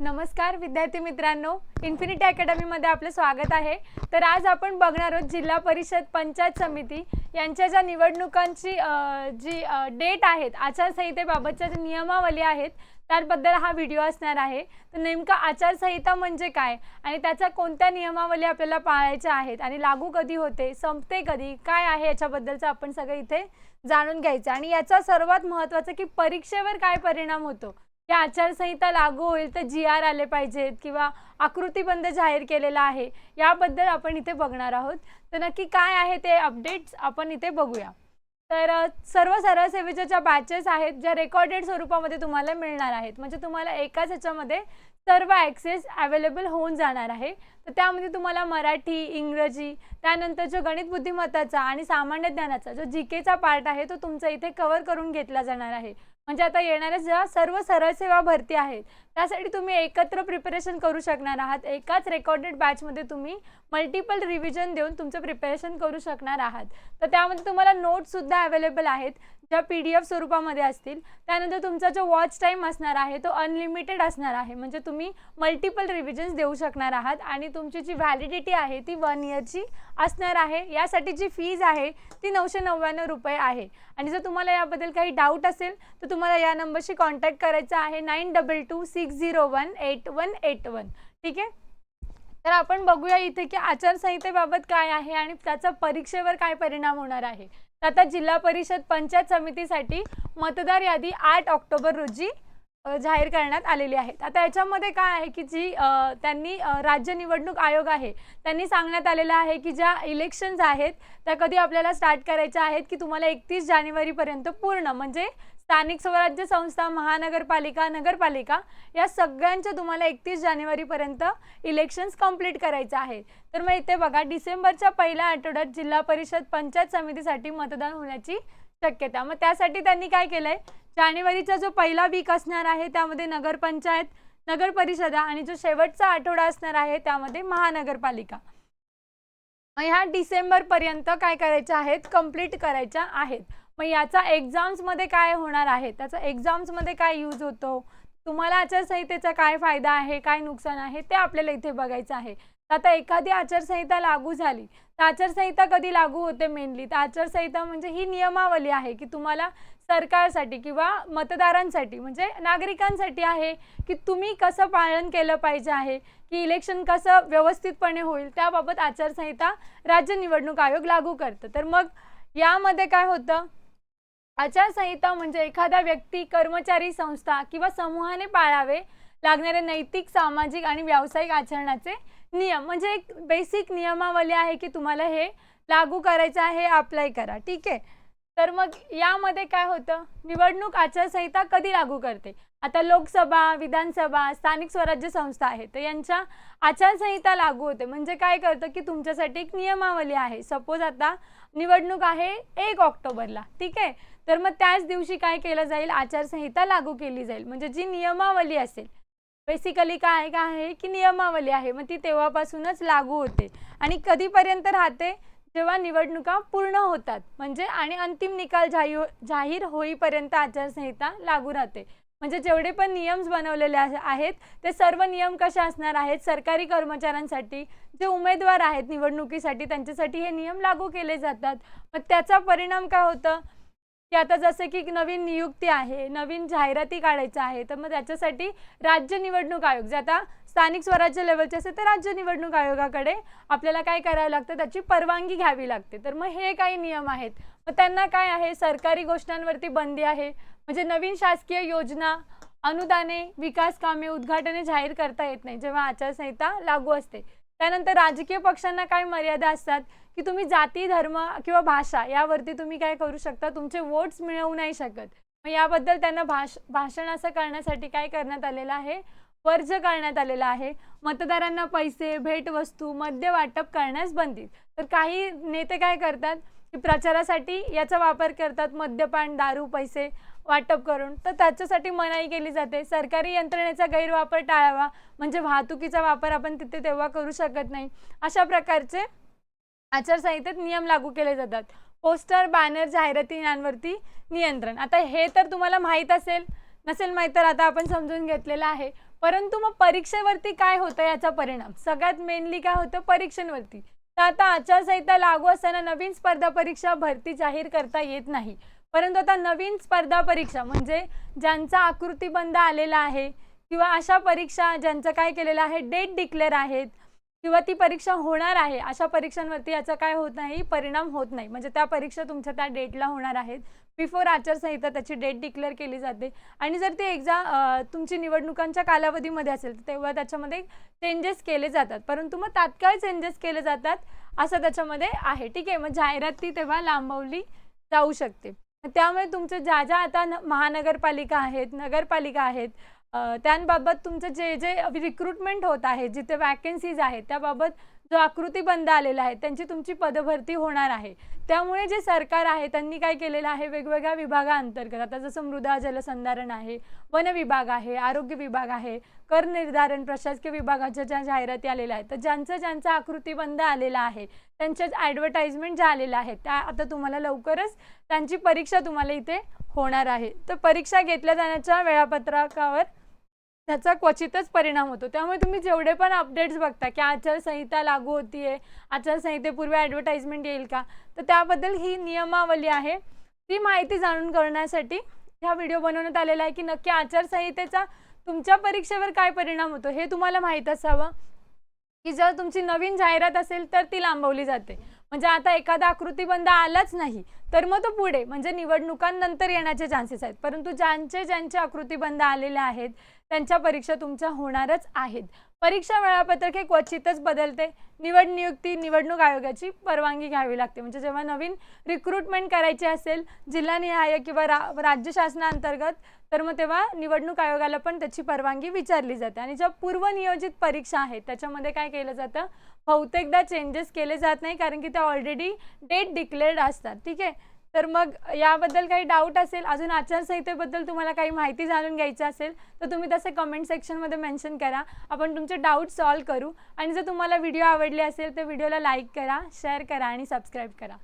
नमस्कार विद्यार्थी मित्रांनो. इन्फिनिटी अकॅडमीमध्ये आपलं स्वागत आहे. तर आज आपण बघणार आहोत जिल्हा परिषद पंचायत समिती यांच्या ज्या निवडणुकांची जी डेट आहेत आचारसंहितेबाबतच्या ज्या नियमावली आहेत त्याबद्दल हा व्हिडिओ असणार आहे. तर नेमका आचारसंहिता म्हणजे काय आणि त्याच्या कोणत्या नियमावली आपल्याला पाळायच्या आहेत आणि लागू कधी होते संपते कधी काय आहे याच्याबद्दलचं आपण सगळं इथे जाणून घ्यायचं आणि याचा सर्वात महत्त्वाचं की परीक्षेवर काय परिणाम होतो? या आचारसंहिता लागू होईल तर जी आर आले पाहिजेत किंवा आकृतीबंध जाहीर केलेला आहे याबद्दल आपण इथे बघणार आहोत. तर नक्की काय आहे ते अपडेट्स आपण इथे बघूया. तर सर्व सरळ सेवेच्या ज्या बॅचेस आहेत ज्या रेकॉर्डेड स्वरूपामध्ये तुम्हाला मिळणार आहेत. म्हणजे तुम्हाला एकाच ह्याच्यामध्ये सर्व ॲक्सेस अवेलेबल होऊन जाणार आहे. तर त्यामध्ये तुम्हाला मराठी इंग्रजी त्यानंतर जो गणित बुद्धिमत्ताचा आणि सामान्य ज्ञानाचा जो जी केचा पार्ट आहे तो तुमचा इथे कवर करून घेतला जाणार आहे. म्हणजे आता येणाऱ्या ज्या सर्व सरळ सेवा भरती आहेत त्यासाठी तुम्ही एकत्र प्रिपरेशन करू शकणार आहात. एकाच रेकॉर्डेड बॅचमध्ये तुम्ही मल्टिपल रिव्हिजन देऊन तुमचं प्रिपरेशन करू शकणार आहात. तर त्यामध्ये तुम्हाला नोट्ससुद्धा अवेलेबल आहेत. ज्या पी डी एफ स्वरूपामध्ये असतील त्यानंतर तुमचा जो वॉच टाईम असणार आहे तो अनलिमिटेड असणार आहे. म्हणजे तुम्ही मल्टिपल रिव्हिजन्स देऊ शकणार आहात आणि तुमची जी व्हॅलिडिटी आहे ती वन इयरची असणार आहे. यासाठी जी फीज आहे ती नऊशे नव्याण्णव रुपये आहे. आणि जर तुम्हाला याबद्दल काही डाऊट असेल तर तुम्हाला या नंबरशी कॉन्टॅक्ट करायचा आहे nine double two six zero one eight one eight one ठीक आहे? तर आपण बघूया इथे की आचारसंहितेबाबत काय आहे आणि त्याचा परीक्षेवर काय परिणाम होणार आहे. तर आता जिल्हा परिषद पंचायत समितीसाठी मतदार यादी आठ ऑक्टोबर रोजी जाहीर करण्यात आलेली आहेत. आता याच्यामध्ये काय आहे की जी त्यांनी राज्य निवडणूक आयोग आहे त्यांनी सांगण्यात आलेलं आहे की ज्या इलेक्शन्स आहेत त्या कधी आपल्याला स्टार्ट करायच्या आहेत की तुम्हाला एकतीस जानेवारीपर्यंत पूर्ण. म्हणजे स्थानिक स्वराज्य संस्था महानगरपालिका नगरपालिका या सगळ्यांच्या तुम्हाला एकतीस जानेवारीपर्यंत इलेक्शन्स कंप्लीट करायचं आहे तर मग इथे बघा डिसेंबरच्या पहिल्या आठवड्यात जिल्हा परिषद पंचायत समितीसाठी मतदान होण्याची शक्यता. मग त्यासाठी त्यांनी काय केलं आहे जानेवारीचा जो पहिला वीक असणार आहे त्यामध्ये नगरपंचायत नगर परिषदा आणि जो शेवटचा आठवडा असणार आहे त्यामध्ये महानगरपालिका. मग ह्या डिसेंबर पर्यंत काय करायच्या आहेत? कंप्लीट करायच्या आहेत. मग याचा एक्झाम्समध्ये काय होणार आहे? त्याचा एक्झाम्समध्ये काय यूज होतो? तुम्हाला आचारसंहितेचा काय फायदा आहे? काय नुकसान आहे? ते आपल्याला इथे बघायचं आहे. आता एखादी आचारसंहिता लागू झाली तर आचारसंहिता कधी लागू होते मेनली तर आचारसंहिता म्हणजे ही नियमावली आहे की तुम्हाला सरकारसाठी किंवा मतदारांसाठी म्हणजे नागरिकांसाठी आहे की तुम्ही कसं पालन केलं पाहिजे आहे की इलेक्शन कसं व्यवस्थितपणे होईल त्याबाबत आचारसंहिता राज्य निवडणूक आयोग लागू करतं. तर मग यामध्ये काय होतं? आचारसंहिता म्हणजे एखादा व्यक्ती कर्मचारी संस्था किंवा समूहाने पाळावे लागणारे नैतिक सामाजिक आणि व्यावसायिक आचरणाचे नियम. म्हणजे एक बेसिक नियमावली आहे की तुम्हाला हे लागू करायचं आहे अप्लाय करा. ठीक आहे? तर मग यामध्ये काय होतं? निवडणूक आचारसंहिता कधी लागू करते? आता लोकसभा विधानसभा स्थानिक स्वराज्य संस्था आहे तर यांच्या आचारसंहिता लागू होते. म्हणजे काय करतं की तुमच्यासाठी एक नियमावली आहे. सपोज आता निवडणूक आहे एक ऑक्टोबरला. ठीक आहे? तर मग त्याच दिवशी काय केलं जाईल? आचारसंहिता लागू केली जाईल. म्हणजे जी नियमावली असेल. बेसिकली काय काय आहे? की नियमावली आहे. मग ती तेव्हापासूनच लागू होते. आणि कधीपर्यंत राहते? जेव्हा निवडणुका पूर्ण होतात म्हणजे आणि अंतिम निकाल जाहीर जाहीर होईपर्यंत आचारसंहिता लागू राहते. म्हणजे जेवढे पण नियम्स बनवलेले आहेत ते सर्व नियम कसे असणार आहेत सरकारी कर्मचाऱ्यांसाठी जे उमेदवार आहेत निवडणुकीसाठी त्यांच्यासाठी हे नियम लागू केले जातात. मग त्याचा परिणाम काय होतं? की आता जसं की नवीन नियुक्ती आहे नवीन जाहिराती काढायचं आहे तर मग त्याच्यासाठी राज्य निवडणूक आयोग जे आता स्थानिक स्वराज्य लेवलचे असेल तर राज्य निवडणूक आयोगाकडे आपल्याला काय करावं लागतं? त्याची परवानगी घ्यावी लागते. तर मग हे काही नियम आहेत. मग त्यांना काय आहे? सरकारी गोष्टांवरती बंदी आहे. म्हणजे नवीन शासकीय योजना अनुदाने विकास कामे उद्घाटने जाहीर करता येत नाही जेव्हा आचारसंहिता लागू असते. त्यानंतर राजकीय पक्षांना काय मर्यादा असतात? की तुम्ही जाती धर्म किंवा भाषा यावरती तुम्ही काय करू शकता? तुमचे वोट्स मिळवू नाही शकत. मग याबद्दल त्यांना भाष भाषण असं करण्यासाठी काय करण्यात आलेलं आहे? वर्ज करण्यात आलेला आहे. मतदारांना पैसे भेटवस्तू मद्य वाटप करण्यास बंदी. तर काही नेते काय करतात? प्रचारासाठी याचा वापर करतात मद्यपान दारू पैसे वाटप करून. तर त्याच्यासाठी मनाई केली जाते. सरकारी यंत्रणेचा गैरवापर टाळावा म्हणजे वाहतुकीचा वापर आपण तिथे तेव्हा करू शकत नाही. अशा प्रकारचे आचारसंहितेत नियम लागू केले जातात. पोस्टर बॅनर जाहिराती यांवरती नियंत्रण. आता हे तर तुम्हाला माहीत असेल नसेल माहीत तर आता आपण समजून घेतलेलं आहे. परंतु मग परीक्षेवरती काय होतं याचा परिणाम? सगळ्यात मेनली काय होतं? परीक्षांवरती. तर आता आचारसंहिता लागू असताना नवीन स्पर्धा परीक्षा भरती जाहीर करता येत नाही. परंतु आता नवीन स्पर्धा परीक्षा म्हणजे ज्यांचा आकृतीबंध आलेला आहे किंवा अशा परीक्षा ज्यांचं काय केलेलं आहे डेट डिक्लेअर आहेत किंवा ती परीक्षा होणार आहे अशा परीक्षांवरती याचा काय होत नाही परिणाम होत नाही. म्हणजे त्या परीक्षा तुमच्या त्या डेटला होणार आहेत. बिफोर आचारसंहिता त्याची डेट डिक्लेअर केली जाते. आणि जर ती एक्झाम तुमची निवडणुकांच्या कालावधीमध्ये असेल तर तेव्हा त्याच्यामध्ये चेंजेस केले जातात. परंतु मग तात्काळ चेंजेस केले जातात असं त्याच्यामध्ये आहे. ठीक आहे मग जाहिरात ती तेव्हा लांबवली जाऊ शकते. त्यामुळे तुमचं ज्या ज्या आता न- महानगरपालिका आहेत नगरपालिका आहेत त्यांबाबत तुमचं जे जे रिक्रुटमेंट होत आहे जिथे वॅकन्सीज आहेत त्याबाबत जो आकृतीबंध आलेला आहे त्यांची तुमची पदभरती होणार आहे. त्यामुळे जे सरकार आहे त्यांनी काय केलेलं आहे वेगवेगळ्या विभागाअंतर्गत आता जसं मृदा जलसंधारण आहे वन विभाग आहे आरोग्य विभाग आहे कर निर्धारण प्रशासकीय विभागाच्या ज्या जाहिराती आलेल्या आहेत तर ज्यांचं ज्यांचा आकृतीबंध आलेला आहे त्यांच्याच ॲडव्हर्टाइजमेंट ज्या आलेल्या आहेत त्या आता तुम्हाला लवकरच त्यांची परीक्षा तुम्हाला इथे होणार आहे. तर परीक्षा घेतल्या जाण्याच्या वेळापत्रकावर त्याचा क्वचितच परिणाम होतो. त्यामुळे तुम्ही जेवढे पण अपडेट्स बघता की आचारसंहिता लागू होतीये आचारसंहितेपूर्वी ॲडव्हर्टाईजमेंट येईल का? तर त्याबद्दल ही नियमावली आहे. ती माहिती जाणून करण्यासाठी हा व्हिडिओ बनवण्यात आलेला आहे की नक्की आचारसंहितेचा तुमच्या परीक्षेवर काय परिणाम होतो हे तुम्हाला माहीत असावं. की जर तुमची नवीन जाहिरात असेल तर ती लांबवली जाते. म्हणजे आता एखादा आकृतीबंध आलाच नाही तर मग तो पुढे म्हणजे निवडणुकांनंतर येण्याचे चान्सेस आहेत. परंतु ज्यांचे ज्यांचे आकृतीबंध आलेले आहेत त्यांच्या परीक्षा तुमच्या होणारच आहेत. परीक्षा वेळापत्रक हे क्वचितच बदलते. निवड नियुक्ती निवडणूक आयोगाची परवानगी घ्यावी लागते. म्हणजे जेव्हा नवीन रिक्रुटमेंट करायची असेल जिल्हानिहाय किंवा रा राज्य शासनाअंतर्गत तर मग तेव्हा निवडणूक आयोगाला पण त्याची परवानगी विचारली जाते. आणि ज्या पूर्वनियोजित परीक्षा आहेत त्याच्यामध्ये काय केलं जातं? बहुतेकदा चेंजेस केले जात नाही कारण की त्या ऑलरेडी डेट डिक्लेअर्ड असतात. ठीक आहे? तर मग याबद्दल काही डाऊट असेल अजून आचारसंहितेबद्दल तुम्हाला काही माहिती जाणून घ्यायची असेल तर तुम्ही तसे कमेंट सेक्शनमध्ये मेन्शन करा. आपण तुमचे डाऊट सॉल्व करू. आणि जर तुम्हाला व्हिडिओ आवडले असेल तर व्हिडिओला लाईक करा शेअर करा आणि सबस्क्राईब करा.